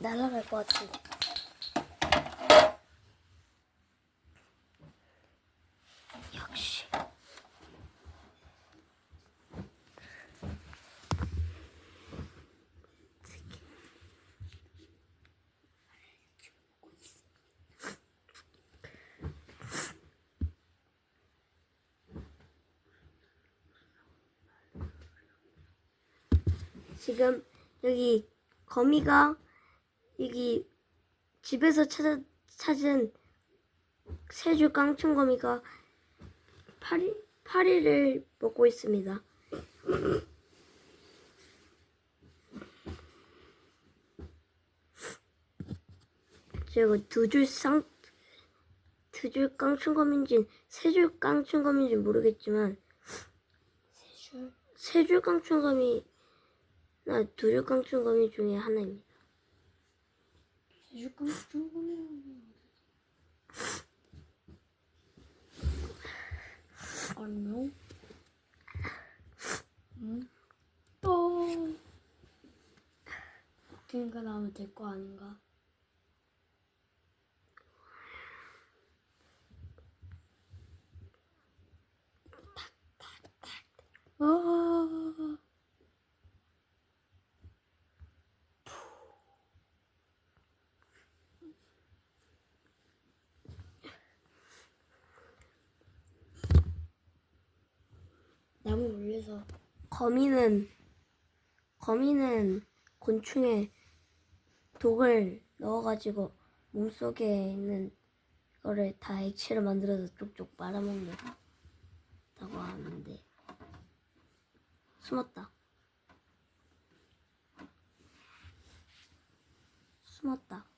날아갈 것 같은데. 역시. 지금 여기 거미가 여기 집에서 찾아, 찾은 세줄 깡충거미가 파리, 파리를 먹고 있습니다. 그리고 두줄 쌍, 두 줄 깡충거미인지 세 줄 깡충거미인지 모르겠지만 세줄 세줄 깡충거미 나두 줄 깡충거미 중에 하나입니다. 깡충 거면 안녕 응? 또 그러니까 나오면 될 거 아닌가 아 위에서 거미는 거미는 곤충에 독을 넣어가지고 몸속에 있는 거를 다 액체로 만들어서 쪽쪽 빨아먹는다고 하는데. 숨었다. 숨었다